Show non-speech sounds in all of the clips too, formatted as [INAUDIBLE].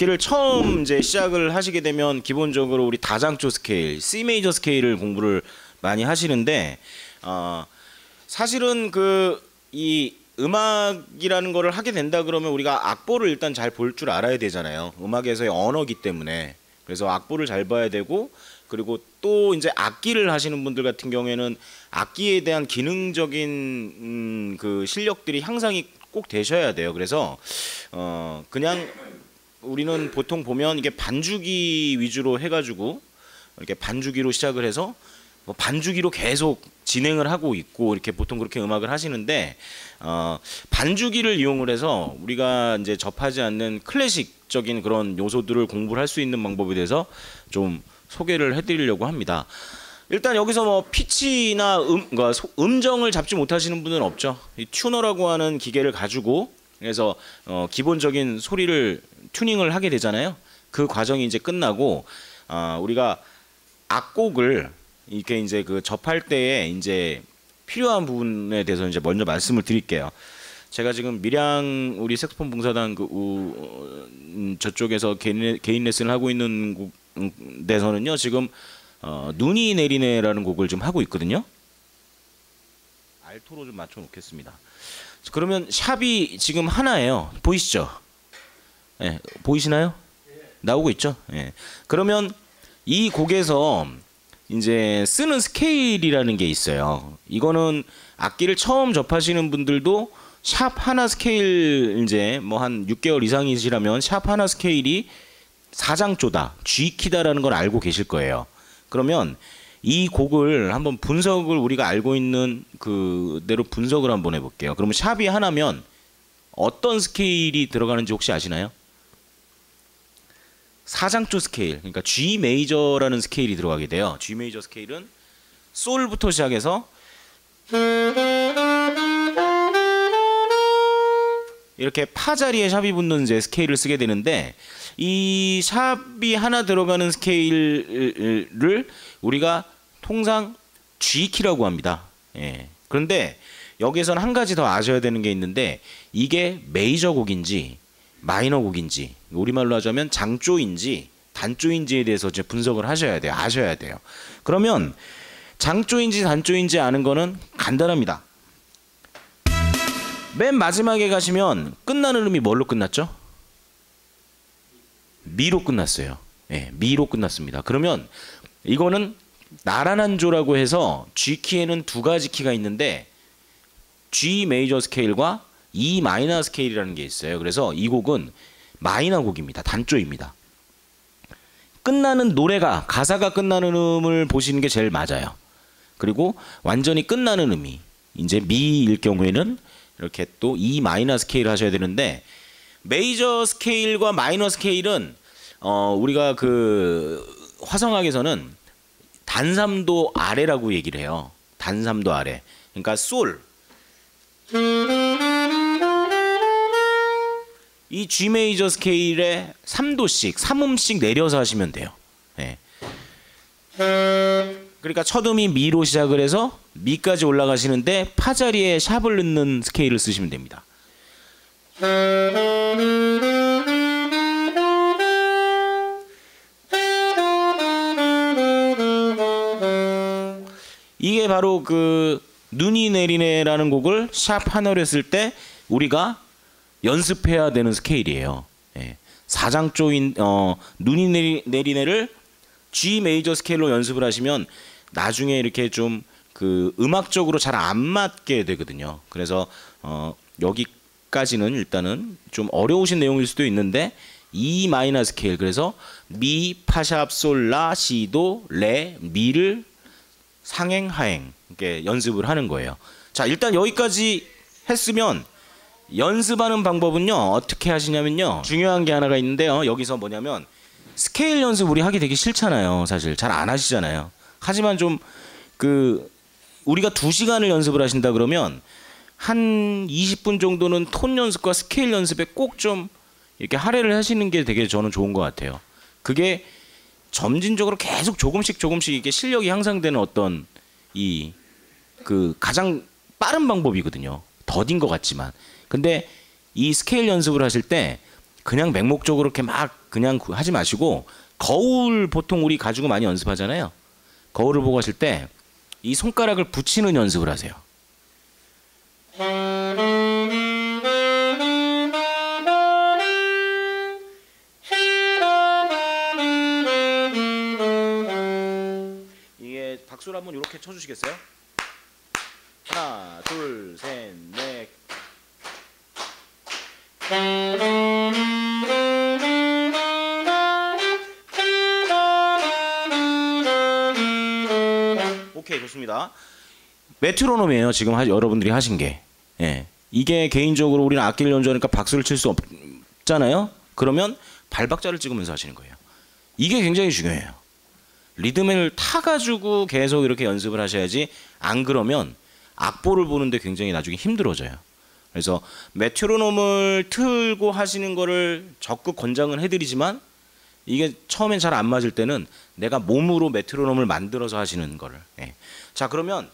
악기를 처음 이제 시작을 하시게 되면 기본적으로 우리 다장조 스케일, C 메이저 스케일을 공부를 많이 하시는데 어, 사실은 그 이 음악이라는 거를 하게 된다 그러면 우리가 악보를 일단 잘 볼 줄 알아야 되잖아요. 음악에서의 언어기 때문에. 그래서 악보를 잘 봐야 되고 그리고 또 이제 악기를 하시는 분들 같은 경우에는 악기에 대한 기능적인 음, 그 실력들이 향상이 꼭 되셔야 돼요. 그래서 어 그냥 우리는 보통 보면 이게 반주기 위주로 해가지고 이렇게 반주기로 시작을 해서 뭐 반주기로 계속 진행을 하고 있고 이렇게 보통 그렇게 음악을 하시는데 어 반주기를 이용을 해서 우리가 이제 접하지 않는 클래식적인 그런 요소들을 공부를 할 수 있는 방법에 대해서 좀 소개를 해드리려고 합니다. 일단 여기서 뭐 피치나 음, 그러니까 소- 음정을 잡지 못하시는 분은 없죠. 이 튜너라고 하는 기계를 가지고 그래서 어, 기본적인 소리를 튜닝을 하게 되잖아요. 그 과정이 이제 끝나고 아, 우리가 악곡을 이렇게 이제 그 접할 때에 이제 필요한 부분에 대해서 이제 먼저 말씀을 드릴게요. 제가 지금 밀양 우리 색소폰 봉사단 그 우, 어, 음, 저쪽에서 개인, 레- 개인 레슨을 하고 있는 곡, 음, 데서는요 지금 어, 눈이 내리네라는 곡을 좀 하고 있거든요. 알토로 좀 맞춰 놓겠습니다. 그러면 샵이 지금 하나예요. 보이시죠? 예, 보이시나요? 나오고 있죠? 예. 그러면 이 곡에서 이제 쓰는 스케일이라는 게 있어요. 이거는 악기를 처음 접하시는 분들도 샵 하나 스케일 이제 뭐 한 6개월 이상이시라면 샵 하나 스케일이 사장조다, G 키다라는 걸 알고 계실 거예요. 그러면 이 곡을 한번 분석을 우리가 알고 있는 그대로 분석을 한번 해볼게요. 그러면 샵이 하나면 어떤 스케일이 들어가는지 혹시 아시나요? 사장조 스케일, 그러니까 G 메이저라는 스케일이 들어가게 돼요. G 메이저 스케일은 솔부터 시작해서 이렇게 파 자리에 샵이 붙는 이제 스케일을 쓰게 되는데 이 샵이 하나 들어가는 스케일을 우리가 통상 G 키라고 합니다. 예. 그런데 여기에서는 한 가지 더 아셔야 되는 게 있는데 이게 메이저 곡인지 마이너 곡인지 우리말로 하자면 장조인지 단조인지에 대해서 이제 분석을 하셔야 돼요. 아셔야 돼요. 그러면 장조인지 단조인지 아는 거는 간단합니다. 맨 마지막에 가시면 끝나는 음이 뭘로 끝났죠? 미로 끝났어요. 예, 미로 끝났습니다. 그러면 이거는 나란한 조라고 해서 G 키에는 두 가지 키가 있는데 G 메이저 스케일과 E 마이너 스케일이라는 게 있어요. 그래서 이 곡은 마이너 곡입니다. 단조입니다. 끝나는 노래가 가사가 끝나는 음을 보시는 게 제일 맞아요. 그리고 완전히 끝나는 음이 이제 미일 경우에는 이렇게 또 E 마이너 스케일 하셔야 되는데 메이저 스케일과 마이너 스케일은 어 우리가 그 화성학에서는 단삼도 아래라고 얘기를 해요. 단삼도 아래. 그러니까 솔. 이 G 메이저 스케일에 3도씩, 3음씩 내려서 하시면 돼요. 예. 그러니까 첫 음이 미로 시작을 해서 미까지 올라가시는데 파 자리에 샵을 넣는 스케일을 쓰시면 됩니다. 이게 바로 그 눈이 내리네라는 곡을 샵 하나로 했을 때 우리가 연습해야 되는 스케일이에요. 예. 사장조인 어 눈이 내리, 내리네를 G 메이저 스케일로 연습을 하시면 나중에 이렇게 좀 그 음악적으로 잘 안 맞게 되거든요. 그래서 어 여기까지는 일단은 좀 어려우신 내용일 수도 있는데 E 마이너 스케일 그래서 미 파샵 솔라 시도 레 미를 상행 하행 이렇게 연습을 하는 거예요. 자 일단 여기까지 했으면 연습하는 방법은요 어떻게 하시냐면요. 중요한 게 하나가 있는데요. 여기서 뭐냐면 스케일 연습 우리 하기 되게 싫잖아요 사실. 잘 안 하시잖아요. 하지만 좀 그 우리가 두 시간을 연습을 하신다 그러면 한 20분 정도는 톤 연습과 스케일 연습에 꼭 좀 이렇게 할애를 하시는 게 되게 저는 좋은 것 같아요. 그게 점진적으로 계속 조금씩 조금씩 이게 실력이 향상되는 어떤 이 그 가장 빠른 방법이거든요. 더딘 것 같지만. 근데 이 스케일 연습을 하실 때 그냥 맹목적으로 이렇게 막 그냥 그- 하지 마시고 거울 보통 우리 가지고 많이 연습하잖아요. 거울을 보고 하실 때 이 손가락을 붙이는 연습을 하세요. 이게 박수를 한번 이렇게 쳐주시겠어요? 하나, 둘, 셋, 넷. 오케이 좋습니다. 메트로놈이에요. 지금 하, 여러분들이 하신 게. 예. 이게 개인적으로 우리는 악기를 연주하니까 박수를 칠 수 없잖아요. 그러면 발박자를 찍으면서 하시는 거예요. 이게 굉장히 중요해요. 리듬을 타가지고 계속 이렇게 연습을 하셔야지 안 그러면 악보를 보는데 굉장히 나중에 힘들어져요. 그래서 메트로놈을 틀고 하시는 거를 적극 권장을 해드리지만 이게 처음엔 잘 안 맞을 때는 내가 몸으로 메트로놈을 만들어서 하시는 거를. 예. 자 그러면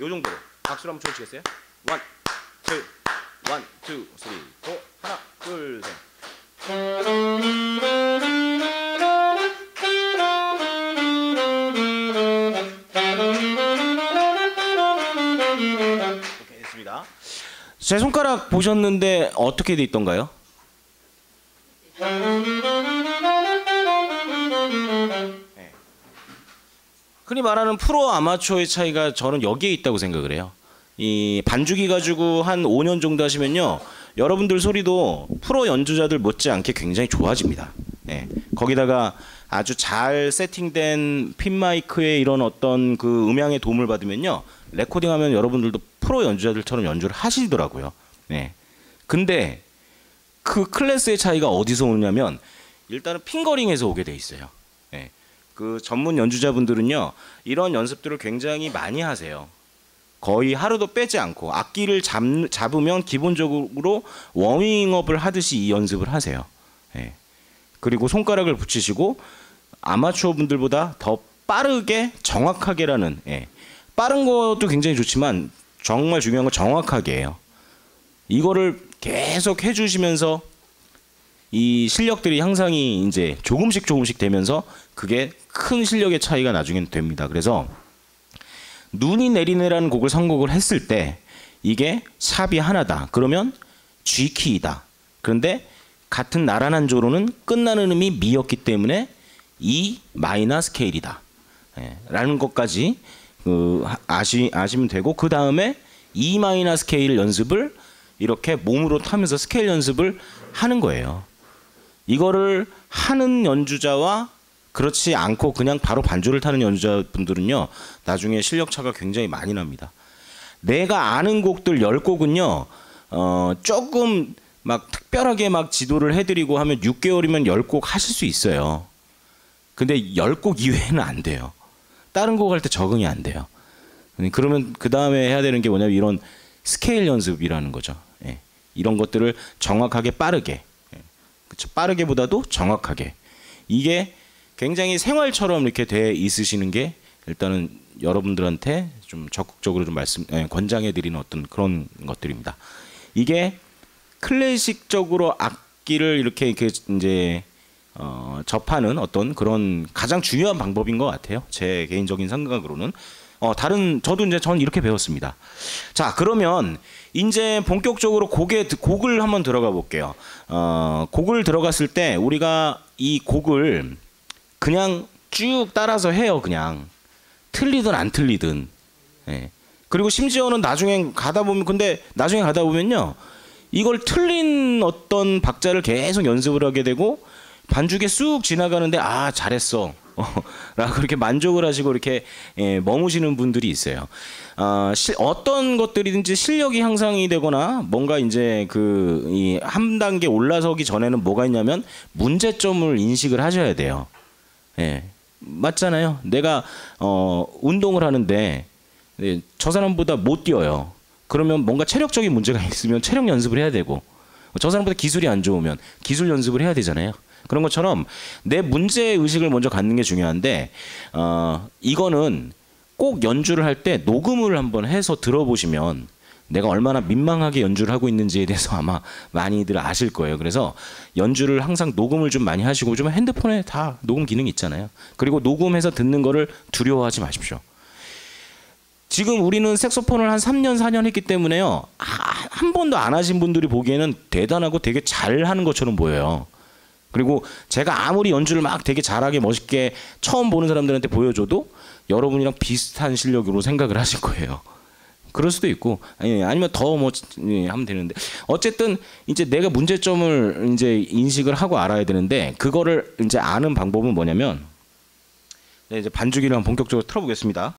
요 정도로 박수를 한번 쳐주시겠어요? 원, 투, 원, 투, 쓰리, 포, 하나, 둘, 셋. 제 손가락 보셨는데 어떻게 돼 있던가요? 네. 흔히 말하는 프로 아마추어의 차이가 저는 여기에 있다고 생각을 해요. 이 반주기 가지고 한 5년 정도 하시면요. 여러분들 소리도 프로 연주자들 못지않게 굉장히 좋아집니다. 네. 거기다가 아주 잘 세팅된 핀 마이크의 이런 어떤 그 음향의 도움을 받으면요. 레코딩하면 여러분들도 프로 연주자들처럼 연주를 하시더라고요. 네. 근데 그 클래스의 차이가 어디서 오냐면 일단은 핑거링에서 오게 돼 있어요. 예. 그 전문 연주자분들은요 이런 연습들을 굉장히 많이 하세요. 거의 하루도 빼지 않고 악기를 잡, 잡으면 기본적으로 워밍업을 하듯이 이 연습을 하세요. 예. 그리고 손가락을 붙이시고 아마추어 분들보다 더 빠르게 정확하게라는 예. 빠른 것도 굉장히 좋지만 정말 중요한 건 정확하게 해요. 이거를 계속 해주시면서 이 실력들이 향상이 이제 조금씩 조금씩 되면서 그게 큰 실력의 차이가 나중엔 됩니다. 그래서 눈이 내리네라는 곡을 선곡을 했을 때 이게 샵이 하나다. 그러면 G 키이다. 그런데 같은 나란 한 조로는 끝나는 음이 미였기 때문에 E 마이너 스케일이다. 예, 라는 것까지 그 하- 아시 아시면 되고 그 다음에 E 마이너 스케일 연습을 이렇게 몸으로 타면서 스케일 연습을 하는 거예요. 이거를 하는 연주자와 그렇지 않고 그냥 바로 반주를 타는 연주자분들은요 나중에 실력 차가 굉장히 많이 납니다. 내가 아는 곡들 10곡은요 어 조금 막 특별하게 막 지도를 해 드리고 하면 6개월이면 10곡 하실 수 있어요. 근데 10곡 이외에는 안 돼요. 다른 곡 할 때 적응이 안 돼요. 그러면 그 다음에 해야 되는 게 뭐냐면 이런 스케일 연습이라는 거죠. 예. 이런 것들을 정확하게 빠르게, 예. 그쵸? 빠르게보다도 정확하게. 이게 굉장히 생활처럼 이렇게 돼 있으시는 게 일단은 여러분들한테 좀 적극적으로 좀 말씀 예, 권장해 드리는 어떤 그런 것들입니다. 이게 클래식적으로 악기를 이렇게 이렇게 이제 어, 접하는 어떤 그런 가장 중요한 방법인 것 같아요. 제 개인적인 생각으로는 어, 다른 저도 이제 전 이렇게 배웠습니다. 자 그러면 이제 본격적으로 곡에 곡을 한번 들어가 볼게요. 어, 곡을 들어갔을 때 우리가 이 곡을 그냥 쭉 따라서 해요. 그냥 틀리든 안 틀리든. 예. 그리고 심지어는 나중에 가다 보면 근데 나중에 가다 보면요. 이걸 틀린 어떤 박자를 계속 연습을 하게 되고 반죽에 쑥 지나가는데 아 잘했어. [LAUGHS] 라고 그렇게 만족을 하시고 이렇게 예, 머무시는 분들이 있어요. 아, 시, 어떤 것들이든지 실력이 향상이 되거나 뭔가 이제 그 이 한 단계 올라서기 전에는 뭐가 있냐면 문제점을 인식을 하셔야 돼요. 예. 맞잖아요. 내가 어 운동을 하는데 네, 저 사람보다 못 뛰어요. 그러면 뭔가 체력적인 문제가 [LAUGHS] 있으면 체력 연습을 해야 되고 저 사람보다 기술이 안 좋으면 기술 연습을 해야 되잖아요. 그런 것처럼 내 문제 의식을 먼저 갖는 게 중요한데 어 이거는 꼭 연주를 할 때 녹음을 한번 해서 들어보시면 내가 얼마나 민망하게 연주를 하고 있는지에 대해서 아마 많이들 아실 거예요. 그래서 연주를 항상 녹음을 좀 많이 하시고 좀 핸드폰에 다 녹음 기능이 있잖아요. 그리고 녹음해서 듣는 거를 두려워하지 마십시오. 지금 우리는 색소폰을 한 3년 4년 했기 때문에요. 아, 한 번도 안 하신 분들이 보기에는 대단하고 되게 잘 하는 것처럼 보여요. 그리고 제가 아무리 연주를 막 되게 잘하게 멋있게 처음 보는 사람들한테 보여줘도 여러분이랑 비슷한 실력으로 생각을 하실 거예요. 그럴 수도 있고 아니 아니면 더뭐 하면 되는데 어쨌든 이제 내가 문제점을 이제 인식을 하고 알아야 되는데 그거를 이제 아는 방법은 뭐냐면 네, 이제 반주기를 한번 본격적으로 틀어보겠습니다.